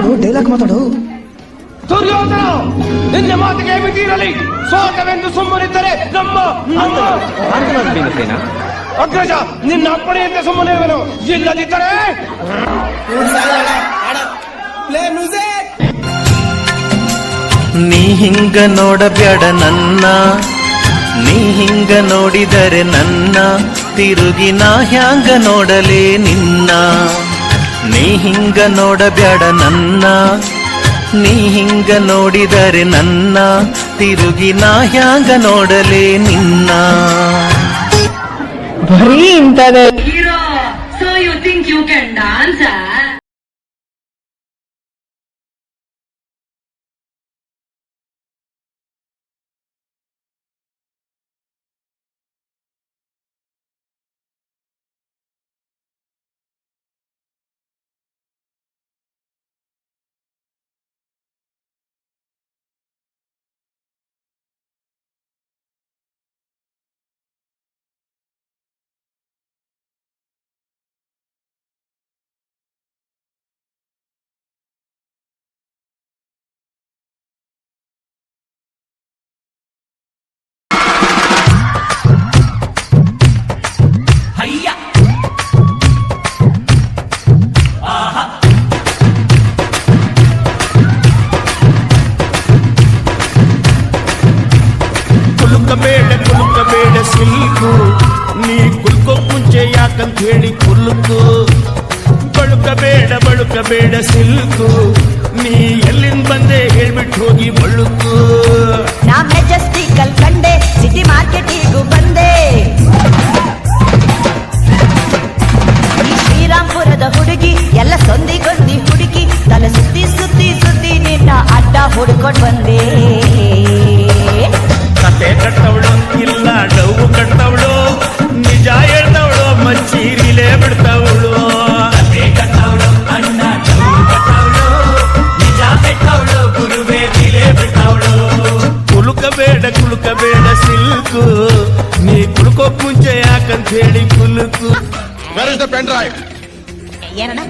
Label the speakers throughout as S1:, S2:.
S1: ಮಾತಾಡು ಡೈಲಾಗ್ ಮಾತಾಡು.
S2: ದುರ್ಯೋಧನ ನಿನ್ನ ಮಾತಿಗೆ ಮಿತಿರಲಿ ಸ್ವಾಗವೆಂದು ಸುಮ್ಮನಿದ್ದರೆ ನಮ್ಮ ಅಗ್ರಜ ನಿನ್ನ ಅಪ್ಪಣೆಯಂತೆ ಸುಮ್ಮನೆ ಇಲ್ಲದಿದ್ದರೆ
S3: ನೀ ಹಿಂಗ ನೋಡಬೇಡ ನನ್ನ. ನೀ ಹಿಂಗ ನೋಡಿದರೆ ನನ್ನ. ತಿರುಗಿ ನಾ ಹ್ಯಾಂಗ ನೋಡಲೇ ನಿನ್ನ. ನೀ ಹಿಂಗ ನೋಡಬ್ಯಾಡ ನನ್ನ. ನೀ ಹಿಂಗ ನೋಡಿದರೆ ನನ್ನ. ತಿರುಗಿ ನಾ ಹ್ಯಾಂಗ ನೋಡಲೇ ನಿನ್ನ.
S1: ಬರೀ ಇಂಥದೇ
S4: hero so you think you can dance,
S5: ಹೇಳಿ ಕುಲುಕು ಬಳುಕಬೇಡ ಬಳುಕಬೇಡ ಸಿಲ್ಕು. ಹೇಳಿ ಕುಲುಕು.
S2: Where is the pen drive
S6: ಏನಣ್ಣ?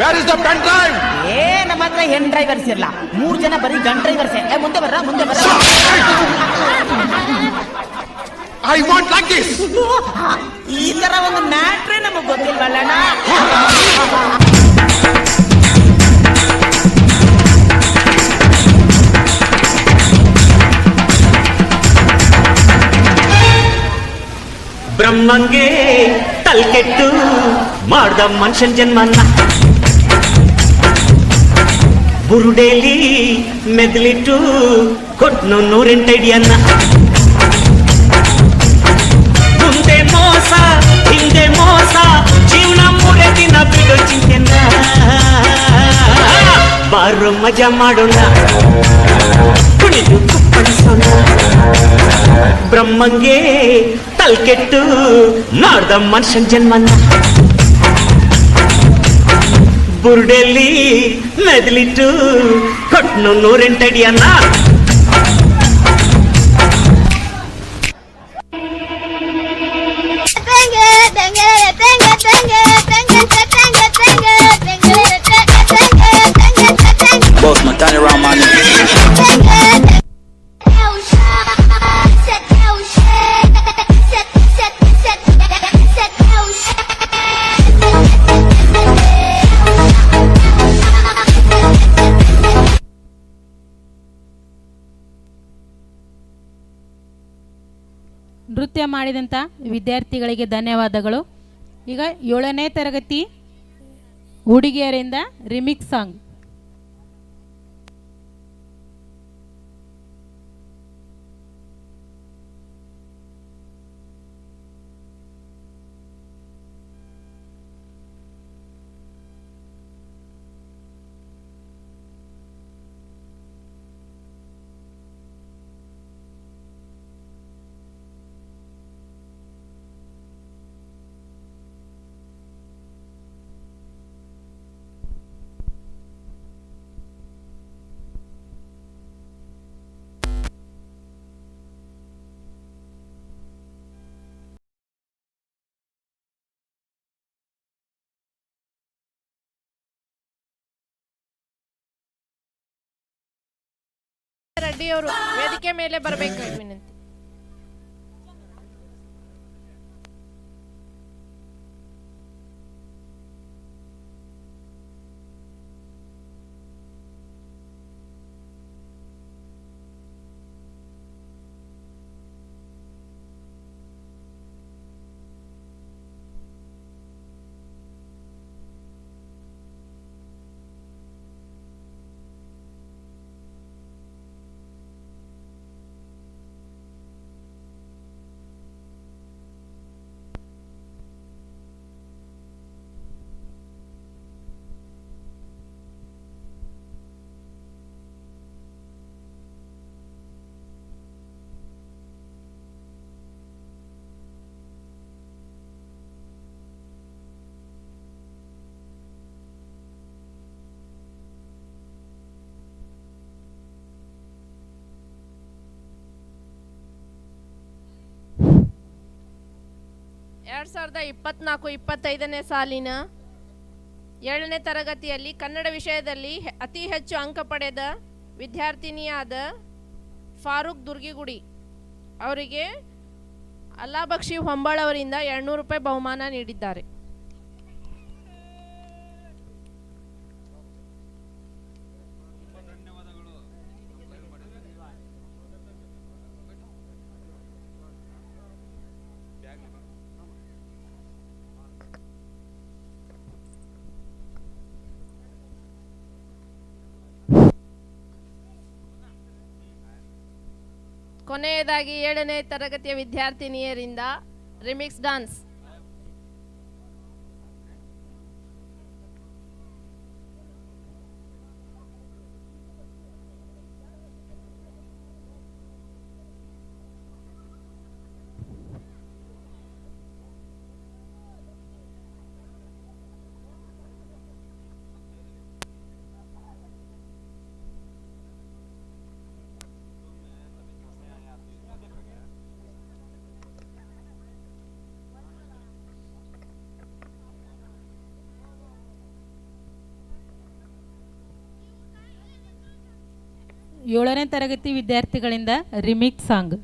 S2: Where is the pen drive
S6: ಏ ನಮ್ಮ ಹತ್ರ ಹೆಣ್ ಡ್ರೈವರ್ಸ್ ಇರಲ್ಲ ಮೂರು ಜನ ಬರೀ ಗನ್ ಡ್ರೈವರ್ಸ್ ಏ. ಮುಂದೆ ಬರ್ರ ಮುಂದೆ ಬರ್ರ.
S2: ಐ ವಾಂಟ್ ಲೈಕ್ ದಿಸ್
S6: ಈ ತರ ಒಂದು ಮ್ಯಾಟ್ರೇ ನಮಗೆ ಗೊತ್ತಿಲ್ವಲ್ಲಣ್ಣ?
S3: ಬ್ರಹ್ಮಂಗೆ ತಲ್ಕೆಟ್ಟು ಮಾಡ್ದ ಮನುಷ್ಯನ್ ಜನ್ಮನ್ನ ಬುರುಡೇಲಿ ಮೆದ್ಲಿಟ್ಟು ಕೊಟ್ನು ನೂರೆಂಟಡಿಯನ್ನ ಮುಂದೆ ಮೋಸ ಹಿಂದೆ ಮೋಸ ಜೀವನ ಮೂರೇ ದಿನ ಬಿಡೋ ಚಿಂತೆನ ಬಾರು ಮಜಾ ಮಾಡೋಣ ಕುಣಿದು ಕುಪ್ಪಳಿಸೋಣ ಬ್ರಹ್ಮಂಗೆ ತಲ್ಕೆಟ್ಟು ಮಾಡ್ದ ಮನುಷ್ಯನ್ ಜನ್ಮನ್ನ ಬುರುಡೆಲ್ಲಿ ಮೆದಲಿಟ್ಟು ಕೊಟ್ನು ನೂರೆಂಟಡಿಯನ್ನ
S7: Boss
S8: ನೃತ್ಯ ಮಾಡಿದಂಥ ವಿದ್ಯಾರ್ಥಿಗಳಿಗೆ ಧನ್ಯವಾದಗಳು. ಈಗ ಏಳನೇ ತರಗತಿ ಹುಡುಗಿಯರಿಂದ ರಿಮಿಕ್ಸ್ ಸಾಂಗ್.
S1: ರೆಡ್ಡಿ ಅವರು ವೇದಿಕೆ ಮೇಲೆ ಬರಬೇಕು. ಎರಡ್ ಸಾವಿರದ ಇಪ್ಪತ್ನಾಲ್ಕು ಇಪ್ಪತ್ತೈದನೇ ಸಾಲಿನ ಏಳನೇ ತರಗತಿಯಲ್ಲಿ ಕನ್ನಡ ವಿಷಯದಲ್ಲಿ ಅತಿ ಹೆಚ್ಚು ಅಂಕ ಪಡೆದ ವಿದ್ಯಾರ್ಥಿನಿಯಾದ ಫಾರೂಕ್ ದುರ್ಗಿಗುಡಿ. ಅವರಿಗೆ ಅಲ್ಲಾಬಕ್ಷಿ ಹೊಂಬಾಳ್ ಅವರಿಂದ ಎರಡ್ನೂರು ರೂಪಾಯಿ ಬಹುಮಾನ ನೀಡಿದ್ದಾರೆ. ಕೊನೆಯದಾಗಿ ಏಳನೇ ತರಗತಿಯ ವಿದ್ಯಾರ್ಥಿನಿಯರಿಂದ ರಿಮಿಕ್ಸ್ ಡಾನ್ಸ್.
S9: ಏಳನೇ ತರಗತಿ ವಿದ್ಯಾರ್ಥಿಗಳಿಂದ ರಿಮಿಕ್ ಸಾಂಗ್.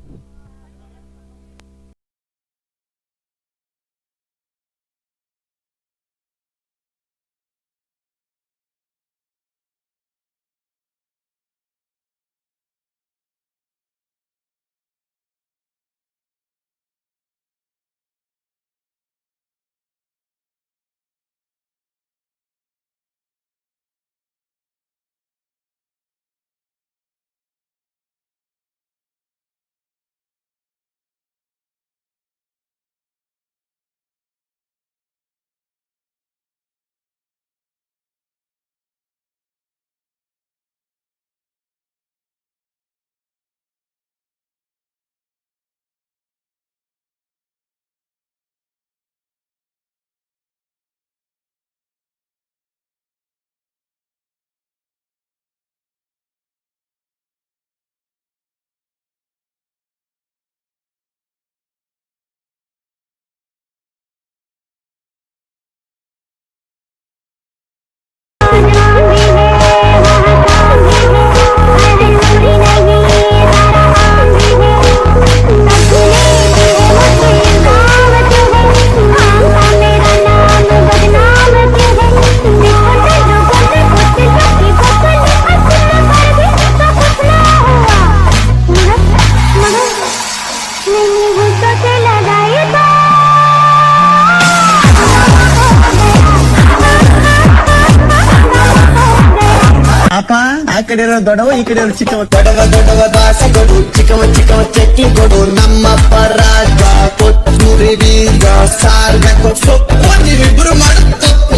S6: ಕಡೆ ಇರೋ ದೊಡ್ಡವ ಈ ಕಡೆ ಇರೋ ಚಿಕ್ಕವ ದೊಡ್ಡವ ದೊಡ್ಡವ ದಾಸ ಕೊಡು ಚಿಕ್ಕವ ಚಿಕ್ಕವ ಚಟ್ನಿ ಕೊಡು ನಮ್ಮಪ್ಪ ರಾಜ ಕೊತ್ತೂರಿ ಬೀಗ ಸಾರ್ಗ ಸೊಪ್ಪು ನೀವಿಬ್ರು ಮಾಡು ತಪ್ಪು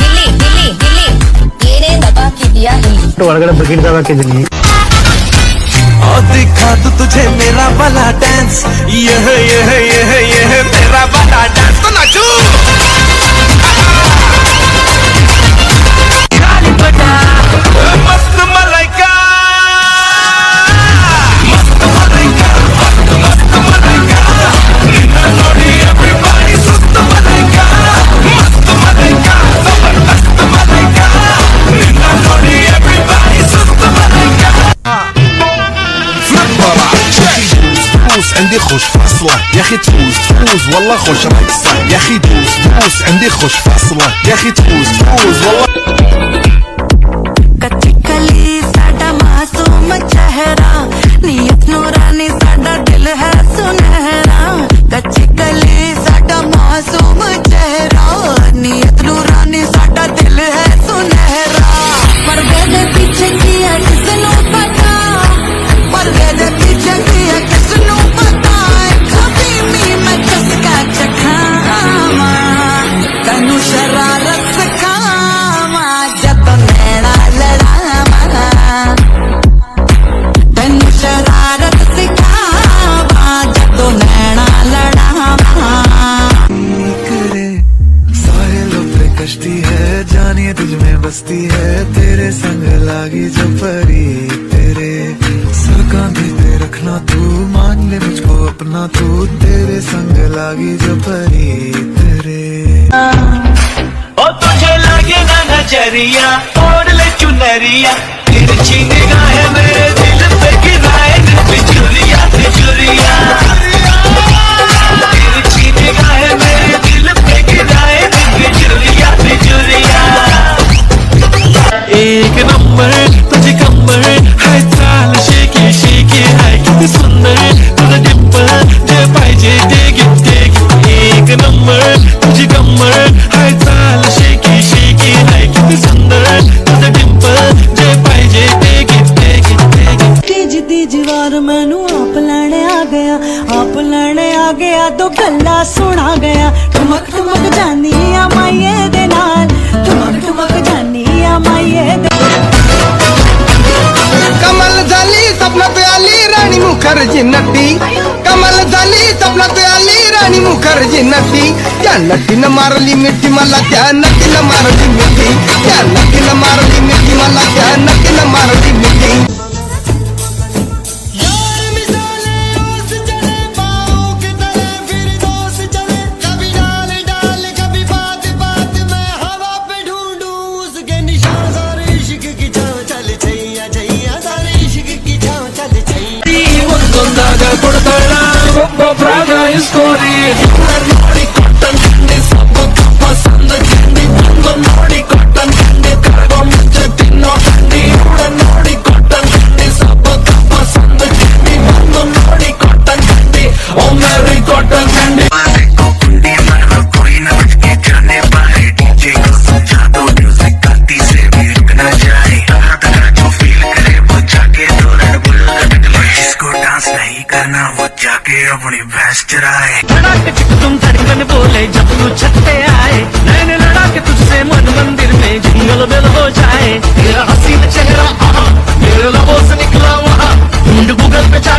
S10: ಗಿಲ್ಲಿ ಗಿಲ್ಲಿ ಗಿಲ್ಲಿ ಏನೇ ದಬಾಕಿದ್ಯಾ ಇಲ್ಲಿ
S6: ಒಳಗಡೆ ಬಕೆಟ್ ಹಾಕಿದ್ದೀನಿ
S2: और दिखा दू तुझे मेरा वाला डांस यह यह यह यह मेरा वाला डांस तो नाचू
S5: ياخي تفوز تفوز والله خوش راك صح يا أخي دوس عندي خوش فاصلة. يا أخي تفوز تفوز والله.
S2: Yeah. नटी. कमाल झाली सपनात आली राणी मुखर्जी नटी. त्या नटीनं मारली मिठी मला त्या नटीनं मारली मिठी. त्या नटीनं मारली मिठी मला त्या नटीनं मारली मिठी.
S8: కొడతాడా గొప్ప ప్రాగా ఇస్కోని del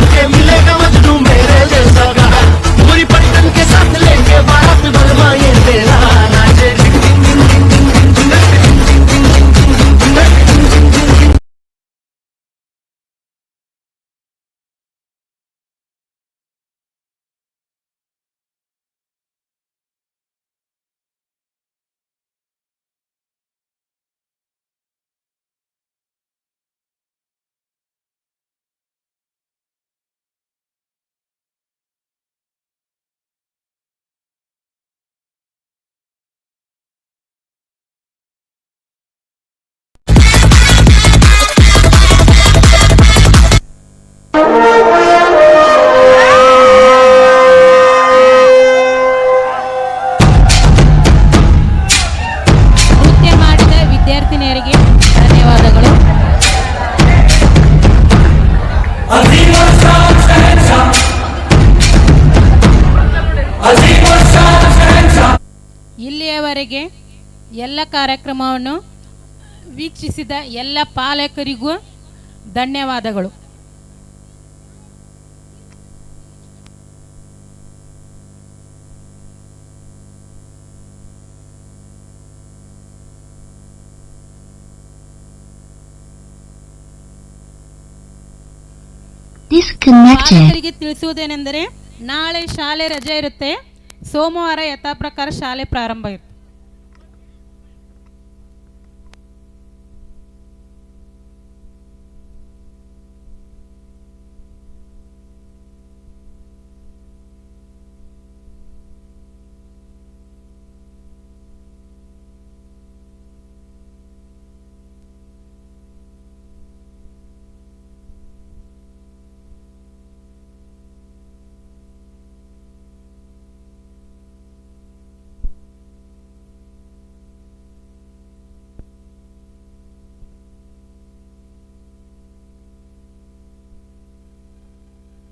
S8: ಎಲ್ಲ ಕಾರ್ಯಕ್ರಮವನ್ನು ವೀಕ್ಷಿಸಿದ ಎಲ್ಲ ಪಾಲಕರಿಗೂ ಧನ್ಯವಾದಗಳು. ಪಾಲಕರಿಗೆ ತಿಳಿಸುವುದೇನೆಂದರೆ ನಾಳೆ ಶಾಲೆ ರಜೆ ಇರುತ್ತೆ. ಸೋಮವಾರ ಯಥಾ ಪ್ರಕಾರ ಶಾಲೆ ಪ್ರಾರಂಭ ಇರುತ್ತೆ.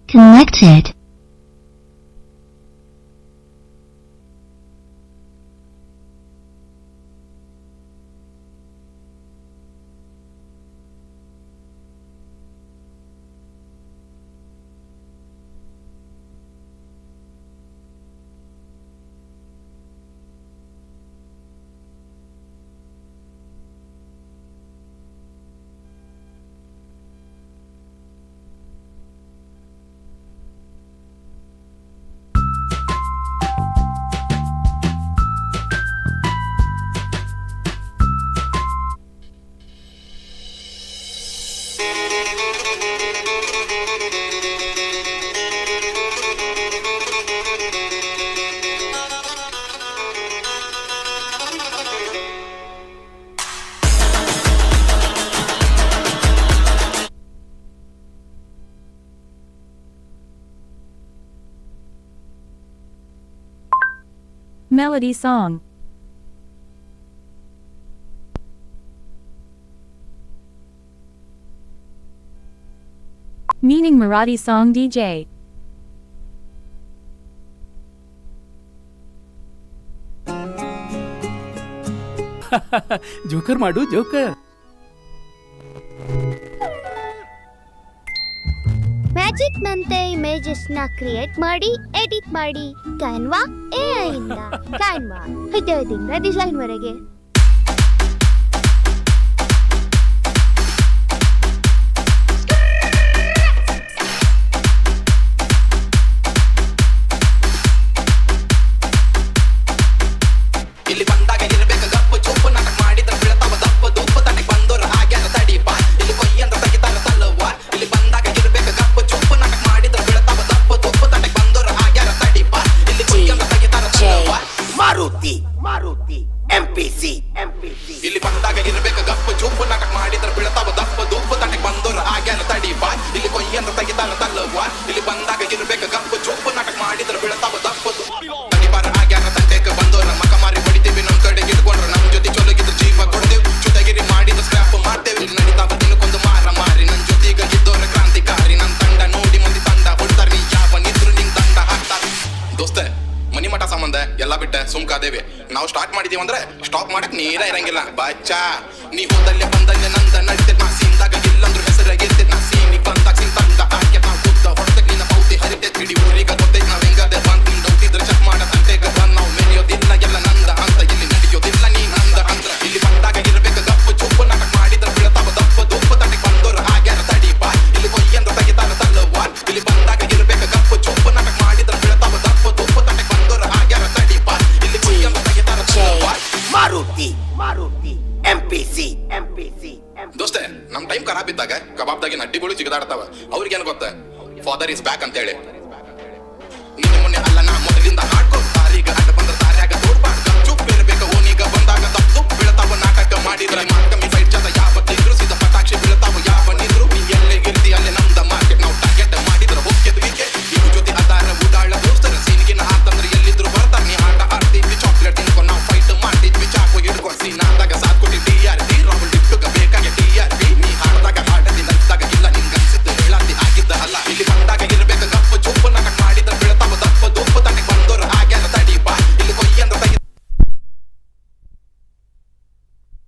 S10: Connected.
S6: Melody Song. Meaning Marathi Song DJ
S3: Joker Madhu Joker.
S10: Magic ನಂತೆ ಇಮೇಜಸ್ನ ಕ್ರಿಯೇಟ್ ಮಾಡಿ, ಎಡಿಟ್ ಮಾಡಿ. ಕ್ಯಾನ್ವಾ ಎಐ ಇಂದ. ಕ್ಯಾನ್ವಾ ಹೃದಯದಿಂದ ಡಿಸೈನ್ ವರೆಗೆ.
S11: bizi. 加